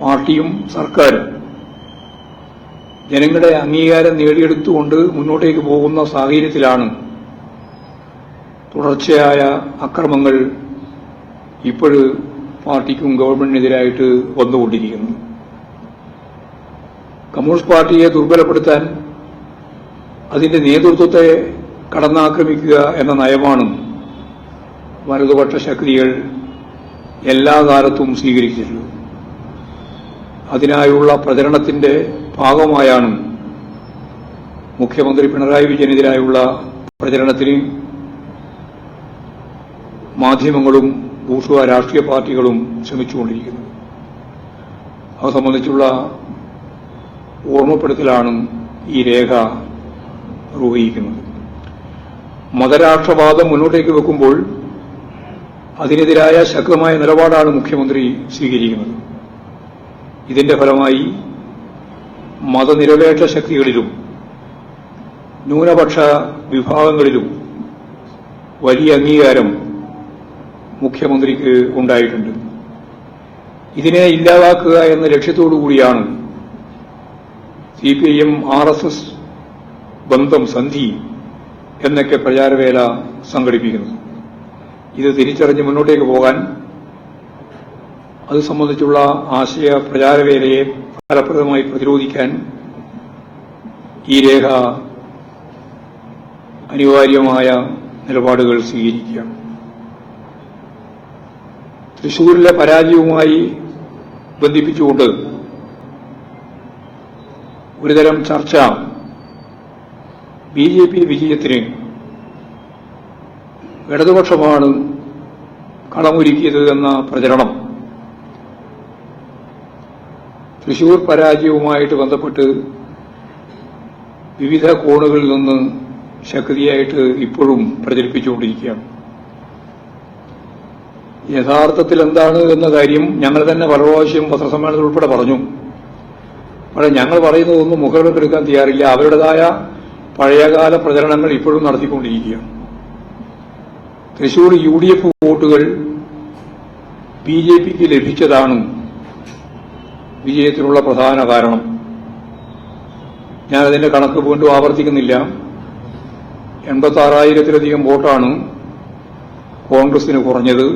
പാർട്ടിയും സർക്കാരും ജനങ്ങളുടെ അംഗീകാരം നേടിയെടുത്തുകൊണ്ട് മുന്നോട്ടേക്ക് പോകുന്ന സാഹചര്യത്തിലാണ് തുടർച്ചയായ അക്രമങ്ങൾ ഇപ്പോഴ് പാർട്ടിക്കും ഗവൺമെന്റിനെതിരായിട്ട് വന്നുകൊണ്ടിരിക്കുന്നു കമ്മ്യൂണിസ്റ്റ് പാർട്ടിയെ ദുർബലപ്പെടുത്താൻ അതിന്റെ നേതൃത്വത്തെ കടന്നാക്രമിക്കുക എന്ന നയമാണ് വലതുപക്ഷ ശക്തികൾ എല്ലാ കാലത്തും സ്വീകരിച്ചിട്ടുള്ളത്. അതിനായുള്ള പ്രചരണത്തിന്റെ ഭാഗമായാണ് മുഖ്യമന്ത്രി പിണറായി വിജയനെതിരായുള്ള പ്രചരണത്തിന് മാധ്യമങ്ങളും ഭൂഷുവ രാഷ്ട്രീയ പാർട്ടികളും ശ്രമിച്ചുകൊണ്ടിരിക്കുന്നത്. അത് സംബന്ധിച്ചുള്ള ഓർമ്മപ്പെടുത്തലാണ് ഈ രേഖ നിർവഹിക്കുന്നത് മതരാഷ്ട്രവാദം മുന്നോട്ടേക്ക് വെക്കുമ്പോൾ അതിനെതിരായ ശക്തമായ നിലപാടാണ് മുഖ്യമന്ത്രി സ്വീകരിക്കുന്നത്. ഇതിന്റെ ഫലമായി മതനിരപേക്ഷ ശക്തികളിലും ന്യൂനപക്ഷ വിഭാഗങ്ങളിലും വലിയ അംഗീകാരം മുഖ്യമന്ത്രിക്ക് ഉണ്ടായിട്ടുണ്ട്. ഇതിനെ ഇല്ലാതാക്കുക എന്ന ലക്ഷ്യത്തോടുകൂടിയാണ് C P I M R S S ബന്ധം സന്ധി എന്നൊക്കെ പ്രചാരവേല സംഘടിപ്പിക്കുന്നത്. ഇത് തിരിച്ചറിഞ്ഞ് മുന്നോട്ടേക്ക് പോകാൻ അത് സംബന്ധിച്ചുള്ള ആശയ പ്രചാരവേലയെ ഫലപ്രദമായി പ്രതിരോധിക്കാൻ ഈ രേഖ അനിവാര്യമായ നിലപാടുകൾ സ്വീകരിക്കുക. തൃശൂരിലെ പരാജയവുമായി ബന്ധിപ്പിച്ചുകൊണ്ട് ഒരുതരം ചർച്ച ബി ജെ പി വിജയത്തിന് ഇടതുപക്ഷമാണ് കളമൊരുക്കിയത് എന്ന പ്രചരണം തൃശൂർ പരാജയവുമായിട്ട് ബന്ധപ്പെട്ട് വിവിധ കോണുകളിൽ നിന്ന് ശക്തിയായിട്ട് ഇപ്പോഴും പ്രചരിപ്പിച്ചുകൊണ്ടിരിക്കുകയാണ്. യഥാർത്ഥത്തിൽ എന്താണ് എന്ന കാര്യം ഞങ്ങൾ തന്നെ പല പ്രാവശ്യം പത്രസമ്മേളനത്തിൽ ഉൾപ്പെടെ പറഞ്ഞു. പക്ഷേ ഞങ്ങൾ പറയുന്നതൊന്നും മുഖവിലക്കെടുക്കാൻ തയ്യാറില്ല. അവരുടേതായ പഴയകാല പ്രചരണങ്ങൾ ഇപ്പോഴും നടത്തിക്കൊണ്ടിരിക്കുകയാണ്. തൃശൂർ യു ഡി എഫ് വോട്ടുകൾ ബി ജെ പിക്ക് ലഭിച്ചതാണ് വിജയത്തിനുള്ള പ്രധാന കാരണം. ഞാനതിന്റെ കണക്ക് വീണ്ടും ആവർത്തിക്കുന്നില്ല. എൺപത്തി ആറായിരത്തിലധികം വോട്ടാണ് കോൺഗ്രസിന് കുറഞ്ഞത്.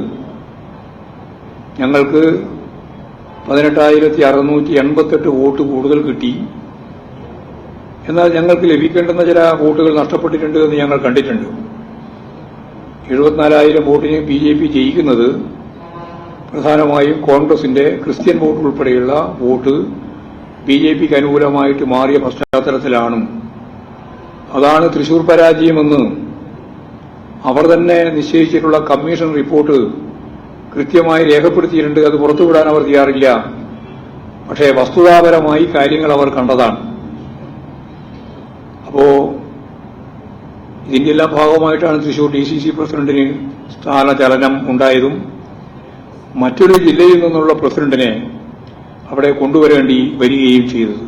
ഞങ്ങൾക്ക് പതിനെട്ടായിരത്തി അറുന്നൂറ്റി എൺപത്തെട്ട് വോട്ട് കൂടുതൽ കിട്ടി. എന്നാൽ ഞങ്ങൾക്ക് ലഭിക്കേണ്ടുന്ന ചില വോട്ടുകൾ നഷ്ടപ്പെട്ടിട്ടുണ്ട് എന്ന് ഞങ്ങൾ കണ്ടിട്ടുണ്ട്. എഴുപത്തിനാലായിരം വോട്ടിന് ബി ജെ പി ജയിക്കുന്നത് പ്രധാനമായും കോൺഗ്രസിന്റെ ക്രിസ്ത്യൻ വോട്ട് ഉൾപ്പെടെയുള്ള വോട്ട് ബി ജെ പിക്ക് അനുകൂലമായിട്ട് മാറിയ പശ്ചാത്തലത്തിലാണ്. അതാണ് തൃശൂർ പരാജയമെന്ന് അവർ തന്നെ നിശ്ചയിച്ചിട്ടുള്ള കമ്മീഷൻ റിപ്പോർട്ട് കൃത്യമായി രേഖപ്പെടുത്തിയിട്ടുണ്ട്. അത് പുറത്തുവിടാൻ അവർ തയ്യാറില്ല. പക്ഷേ വസ്തുതാപരമായി കാര്യങ്ങൾ അവർ കണ്ടതാണ്. അപ്പോ ഇതിന്റെ എല്ലാ ഭാഗമായിട്ടാണ് തൃശൂർ ഡി സി സി പ്രസിഡന്റിന് സ്ഥാനചലനം ഉണ്ടായതും മറ്റൊരു ജില്ലയിൽ നിന്നുള്ള പ്രസിഡന്റിനെ അവിടെ കൊണ്ടുവരേണ്ടി വരികയും ചെയ്തത്.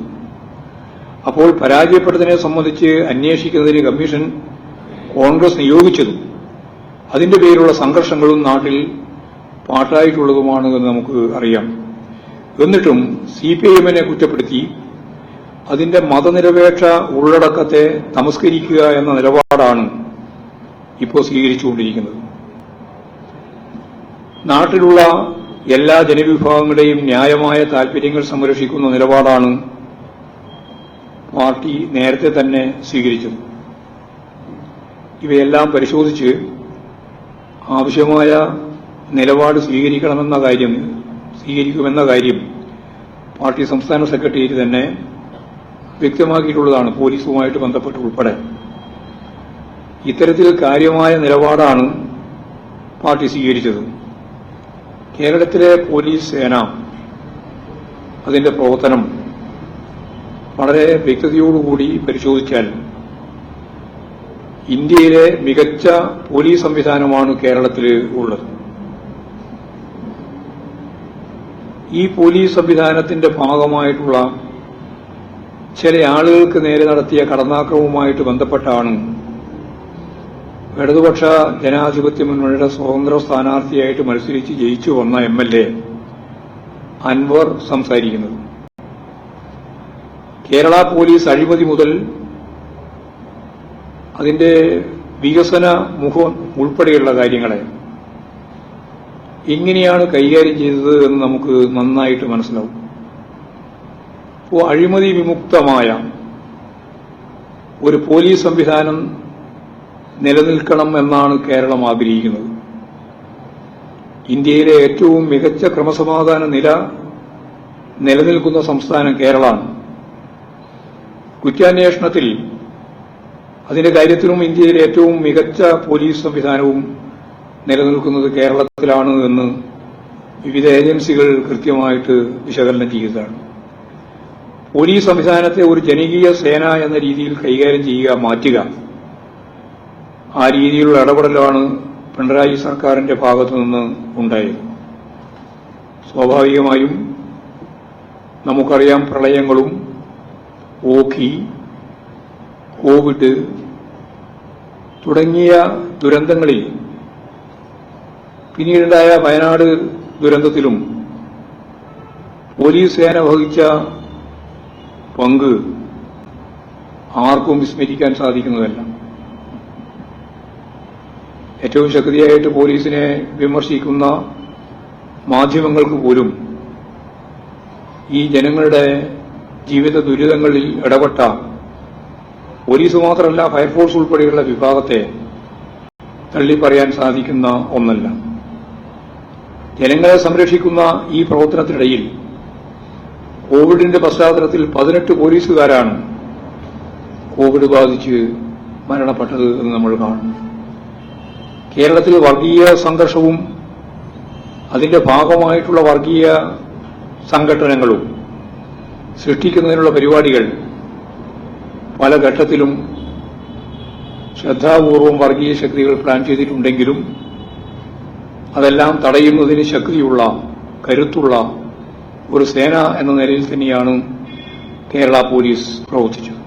അപ്പോൾ പരാജയപ്പെട്ടതിനെ സംബന്ധിച്ച് അന്വേഷിക്കുന്നതിന് കമ്മീഷൻ കോൺഗ്രസ് നിയോഗിച്ചതും അതിന്റെ പേരിലുള്ള സംഘർഷങ്ങളും നാട്ടിൽ പാട്ടായിട്ടുള്ളതുമാണ് എന്ന് നമുക്ക് അറിയാം. എന്നിട്ടും സി പി കുറ്റപ്പെടുത്തി അതിന്റെ മതനിരപേക്ഷ ഉള്ളടക്കത്തെ തമസ്കരിക്കുക എന്ന നിലപാടാണ് ഇപ്പോൾ സ്വീകരിച്ചുകൊണ്ടിരിക്കുന്നത്. നാട്ടിലുള്ള എല്ലാ ജനവിഭാഗങ്ങളുടെയും ന്യായമായ താൽപര്യങ്ങൾ സംരക്ഷിക്കുന്ന നിലപാടാണ് പാർട്ടി നേരത്തെ തന്നെ സ്വീകരിച്ചത്. ഇവയെല്ലാം പരിശോധിച്ച് ആവശ്യമായ നിലപാട് സ്വീകരിക്കണമെന്ന കാര്യം സ്വീകരിക്കുമെന്ന കാര്യം പാർട്ടി സംസ്ഥാന സെക്രട്ടേറിയറ്റ് തന്നെ വ്യക്തമാക്കിയിട്ടുള്ളതാണ് പോലീസുമായിട്ട് ബന്ധപ്പെട്ട് ഉൾപ്പെടെ. ഇത്തരത്തിൽ കാര്യമായ നിലപാടാണ് പാർട്ടി സ്വീകരിച്ചത്. കേരളത്തിലെ പോലീസ് സേന അതിന്റെ പ്രവർത്തനം വളരെ വ്യക്തതയോടുകൂടി പരിശോധിച്ചാൽ ഇന്ത്യയിലെ മികച്ച പോലീസ് സംവിധാനമാണ് കേരളത്തിൽ ഉള്ളത്. ഈ പോലീസ് സംവിധാനത്തിന്റെ ഭാഗമായിട്ടുള്ള ചില ആളുകൾക്ക് നേരെ നടത്തിയ കടന്നാക്രമവുമായിട്ട് ബന്ധപ്പെട്ടാണ് ഇടതുപക്ഷ ജനാധിപത്യ മുന്നണിയുടെ സ്വതന്ത്ര സ്ഥാനാർത്ഥിയായിട്ട് മത്സരിച്ച് ജയിച്ചു വന്ന എം എൽ എ അൻവർ സംസാരിക്കുന്നത്. കേരള പോലീസ് അഴിമതി മുതൽ അതിന്റെ വികസന മുഖം ഉൾപ്പെടെയുള്ള കാര്യങ്ങളെ എങ്ങനെയാണ് കൈകാര്യം ചെയ്തത് എന്ന് നമുക്ക് നന്നായിട്ട് മനസ്സിലാവും. അപ്പോൾ അഴിമതി വിമുക്തമായ ഒരു പോലീസ് സംവിധാനം നിലനിൽക്കണം എന്നാണ് കേരളം ആഗ്രഹിക്കുന്നത്. ഇന്ത്യയിലെ ഏറ്റവും മികച്ച ക്രമസമാധാന നില നിലനിൽക്കുന്ന സംസ്ഥാനം കേരളമാണ്. കുറ്റാന്വേഷണത്തിൽ അതിന്റെ കാര്യത്തിലും ഇന്ത്യയിലെ ഏറ്റവും മികച്ച പോലീസ് സംവിധാനവും നിലനിൽക്കുന്നത് കേരളത്തിലാണ് എന്ന് വിവിധ ഏജൻസികൾ കൃത്യമായിട്ട് വിശകലനം ചെയ്തതാണ് പോലീസ് സംവിധാനത്തെ ഒരു ജനകീയ സേന എന്ന രീതിയിൽ കൈകാര്യം ചെയ്യുക മാറ്റുക ആ രീതിയിലുള്ള ഇടപെടലാണ് പിണറായി സർക്കാരിന്റെ ഭാഗത്തു നിന്ന് ഉണ്ടായത്. സ്വാഭാവികമായും നമുക്കറിയാം പ്രളയങ്ങളും ഓഖി കോവിഡ് തുടങ്ങിയ ദുരന്തങ്ങളിൽ പിന്നീടുണ്ടായ വയനാട് ദുരന്തത്തിലും പോലീസ് സേന വഹിച്ച പങ്ക് ആർക്കും വിസ്മരിക്കാൻ സാധിക്കുന്നതല്ല. ഏറ്റവും ശക്തിയായിട്ട് പോലീസിനെ വിമർശിക്കുന്ന മാധ്യമങ്ങൾക്ക് പോലും ഈ ജനങ്ങളുടെ ജീവിത ദുരിതങ്ങളിൽ ഇടപെട്ട പോലീസ് മാത്രമല്ല ഫയർഫോഴ്സ് ഉൾപ്പെടെയുള്ള വിഭാഗത്തെ തള്ളിപ്പറയാൻ സാധിക്കുന്ന ഒന്നല്ല. ജനങ്ങളെ സംരക്ഷിക്കുന്ന ഈ പ്രവർത്തനത്തിനിടയിൽ കോവിഡിന്റെ പശ്ചാത്തലത്തിൽ പതിനെട്ട് പോലീസുകാരാണ് കോവിഡ് ബാധിച്ച് മരണപ്പെട്ടത് എന്ന് നമ്മൾ കാണുന്നു. കേരളത്തിൽ വർഗീയ സംഘർഷവും അതിന്റെ ഭാഗമായിട്ടുള്ള വർഗീയ സംഘടനകളും സൃഷ്ടിക്കുന്നതിനുള്ള പരിപാടികൾ പല ഘട്ടത്തിലും ശ്രദ്ധാപൂർവം വർഗീയ ശക്തികൾ പ്ലാൻ ചെയ്തിട്ടുണ്ടെങ്കിലും അതെല്ലാം തടയുന്നതിന് ശക്തിയുള്ള കരുത്തുള്ള ഒരു സേന എന്ന നിലയിൽ തന്നെയാണ് കേരള പോലീസ് പ്രവർത്തിച്ചത്.